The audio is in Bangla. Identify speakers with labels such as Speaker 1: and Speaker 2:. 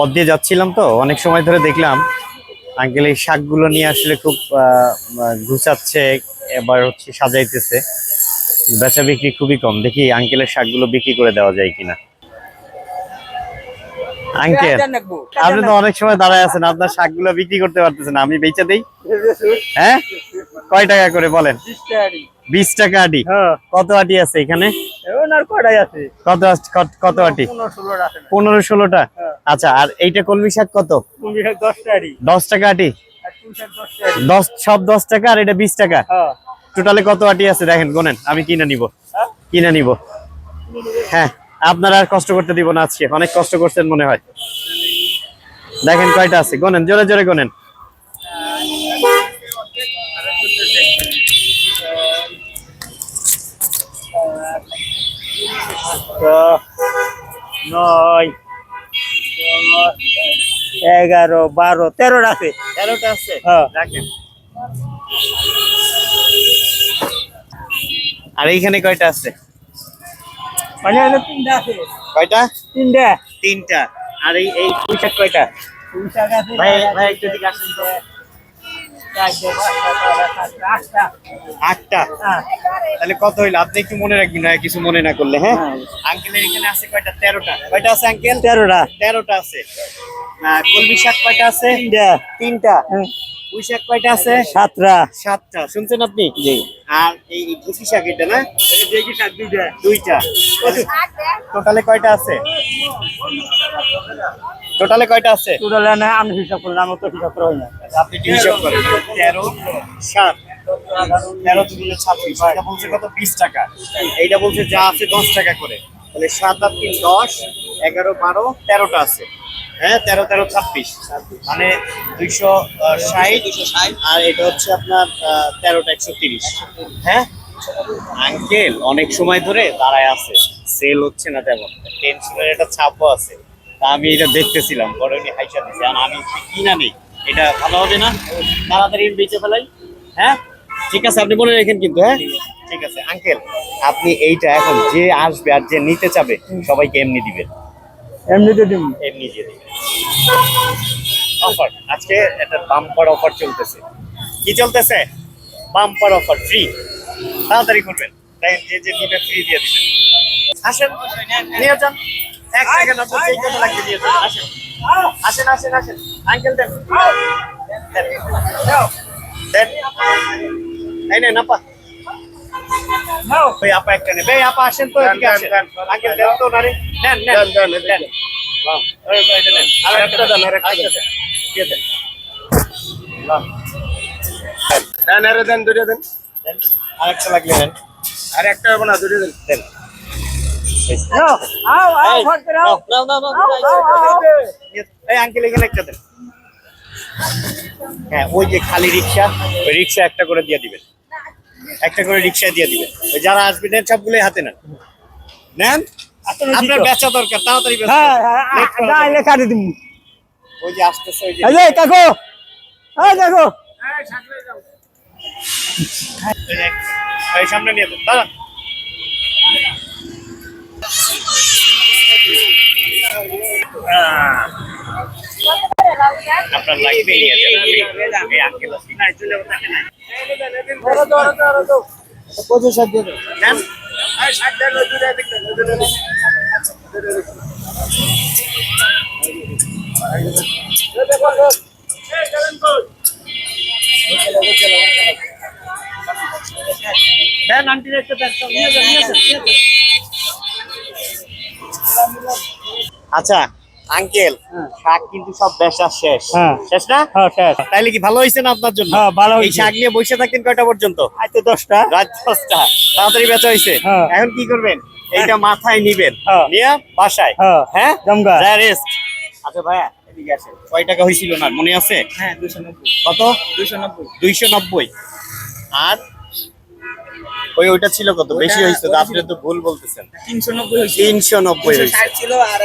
Speaker 1: পথ দিয়ে যাচ্ছিলাম তো অনেক সময় ধরে দেখলাম। আঙ্কেল এই শাকগুলো নিয়ে আসলে খুব গুছাচ্ছে এবার হচ্ছে সাজাইতেছে। বেচা বিক্রি খুবই কম। দেখি আঙ্কেলের শাকগুলো বিক্রি করে দেওয়া যায় কিনা। আঙ্কেল আপনি তো অনেক সময় দাঁড়ায় আছেন আপনার শাকগুলো বিক্রি করতে পারতেছেন আমি বেচে দেই? হ্যাঁ? কয় টাকা করে বলেন? বিশ টাকা আটি।
Speaker 2: হ্যাঁ।
Speaker 1: কত আটি আছে এখানে? কত কত- কত আটি?
Speaker 2: পনেরো
Speaker 1: ষোলোটা?
Speaker 2: হ্যাঁ।
Speaker 1: আচ্ছা আর এইটা কলমি শাক কত? দশ টাকা আটি। দশ সব দশ টাকা আর এটা বিশ টাকা?
Speaker 2: হ্যাঁ।
Speaker 1: টোটালে কত আটি আছে দেখেন গোনেন আমি কিনে নিব? কিনে নিব। হ্যাঁ আপনারা আর কষ্ট করতে দিব না আজকে অনেক কষ্ট করছেন মনে হয়। দেখেন কয়টা আছে গোনেন জোরে জোরে গোনেন।
Speaker 2: নয় এগারো বারো তেরোটা আছে।
Speaker 1: তেরোটা আছে?
Speaker 2: হ্যাঁ।
Speaker 1: রাখেন। আর এইখানে কয়টা আছে?
Speaker 2: মানে তিনটা আছে।
Speaker 1: কয়টা?
Speaker 2: তিনটা।
Speaker 1: তিনটা। আর এই এই পুঁই কয়টা?
Speaker 2: কুড়ি শাক আছে।
Speaker 1: ভাই ভাই একটু দিকে আসেন
Speaker 2: আটটা?
Speaker 1: তাহলে কত হইল? আপনি একটু মনে রাখবেন না কিছু মনে না করলে হ্যাঁ?
Speaker 2: হ্যাঁ।
Speaker 1: আঙ্কেলের এখানে আছে কয়টা? তেরোটা। কয়টা আছে আঙ্কেল?
Speaker 2: তেরোটা।
Speaker 1: তেরোটা আছে। আর কলমি শাক কয়টা আছে?
Speaker 2: তিনটা।
Speaker 1: তিনটা।
Speaker 2: হ্যাঁ,
Speaker 1: পুঁই শাক কয়টা আছে?
Speaker 2: সাতটা।
Speaker 1: সাতটা। শুনছেন আপনি?
Speaker 2: জি।
Speaker 1: আর এই ঢেঁকি শাক এটা না?
Speaker 2: দেখি শাক দুইটা।
Speaker 1: দুইটা। টোটালে কয়টা আছে? টোটালে কয়টা আছে?
Speaker 2: টোটাল না আমি হিসাব করলাম আমার তো হিসাব করা হয় না।
Speaker 1: আপনি হিসাব করেন? তেরো সাত তেরো দুগুলো ছাব্বিশ এটা বলছে কত? বিশ টাকা। এইটা বলছে যা আছে দশ টাকা করে। তাহলে সাত আর তিন দশ এগারো বারো তেরোটা আছে। হ্যাঁ তেরো তেরো ছাব্বিশ। মানে দুইশো ষাট আর এটা হচ্ছে আপনার তেরোটা একশো তিরিশ। হ্যাঁ? আঙ্কেল অনেক সময় ধরে দাঁড়ায় আছে। সেল হচ্ছে না তেমন। টেনশনের একটা ছাপও আছে। তা আমি এটা দেখতেছিলাম পরে উনি হাইসা দিছে। আর আমি কিনা নেই? এটা ভালো হবে না? তাড়াতাড়ি বেঁচে ফেলাই। হ্যাঁ? ঠিক আছে আপনি বলে রেখেন কিন্তু হ্যাঁ? ঠিক আছে আঙ্কেল আপনি এইটা এখন যে আসবে আর যে নিতে চাবে সবাইকে এমনি দিবেন।
Speaker 2: এমনি দিয়ে দিন
Speaker 1: এমনি দিয়ে দিবেন। অফার আজকে একটা বাম্পার অফার চলতেছে। কি চলতেছে? বাম্পার অফার ফ্রি তাড়াতাড়ি করবেন। তাই যে যে নিবে ফ্রি দিয়ে দিবেন। আসেন নিয়ে যান। এক সেকেন্ড আপনি যেই কথা লাগবে দিয়ে যান আসেন। আসেন আসেন আসেন। আঙ্কেল দেন। দেন। এই নেন আপা। ওই আপা একটা নেন। এই আপা আসেন তো এদিকে আসেন। আঙ্কেল দেন তো নারে নেন নেন। দেন বাহ, ওই ভাই এটা নেন। আর একটা দেন আর একটা দেন। দিয়ে দেন।
Speaker 2: দেন। আরে দেন দুটো দেন।
Speaker 1: দেন। আর একটা লাগলে নেন।
Speaker 2: আর একটা হবে না দুটো দেন।
Speaker 1: দেন।
Speaker 2: আও আও আও
Speaker 1: এই,
Speaker 2: ফট করে আও
Speaker 1: নাও, নাও, নাও, নাও, নাও, নাও। নাও। এই আঙ্কেল এখানে একটা দেন। হ্যাঁ ওই যে খালি রিক্সা ওই রিক্সা একটা করে দিয়ে দিবেন। একটা করে রিক্সা দিয়ে দিবেন। ওই যারা আসবে নেন সবগুলো হাতে নেন। নেন? আপনার। বেচা দরকার তাড়াতাড়ি
Speaker 2: হ্যাঁ হ্যাঁ। লেখা দিয়ে দিন
Speaker 1: ওই যে আসতেছে ওই যে
Speaker 2: এই কাকু এই দেখো।
Speaker 1: ওই সামনে নিয়ে দাঁড়ান। আপনার লাগবে নিয়ে এই আঙ্কেল আছে। না চলে ওঠাকে না।
Speaker 2: পঁচিশ ষাট দিয়ে ষাট দেন,
Speaker 1: আন্টির একটা নিয়ে যান নিয়ে যান। আচ্ছা আঙ্কেল
Speaker 2: হ্যাঁ।
Speaker 1: শাক কিন্তু সব বেচা শেষ।
Speaker 2: হ্যাঁ।
Speaker 1: শেষ না?
Speaker 2: হ্যাঁ
Speaker 1: তাইলে কি ভালো হয়েছে না আপনার জন্য?
Speaker 2: হ্যাঁ, ভালো
Speaker 1: এই
Speaker 2: হয়েছে।
Speaker 1: শাক নিয়ে বসে থাকতেন কয়টা পর্যন্ত?
Speaker 2: আজ তো দশটা।
Speaker 1: রাত দশটা। তাড়াতাড়ি বেচা হয়েছে
Speaker 2: হ্যাঁ।
Speaker 1: এখন কি করবেন? এইটা মাথায় নিবেন।
Speaker 2: হ্যাঁ।
Speaker 1: নিয়ে বাসায়।
Speaker 2: হ্যাঁ।
Speaker 1: রেস্ট আচ্ছা ভাইয়া এদিকে আসেন। কয় টাকা হয়েছিল না? মনে আছে?
Speaker 2: হ্যাঁ দুশো নব্বই।
Speaker 1: কত?
Speaker 2: নব্বই।
Speaker 1: দুইশো নব্বই। আর? ওই ওইটা ছিল কত? বেশি হয়েছে আপনি তো ভুল বলতেছেন।
Speaker 2: তিনশো নব্বই হয়েছে
Speaker 1: তিনশো নব্বই
Speaker 2: ছিল আর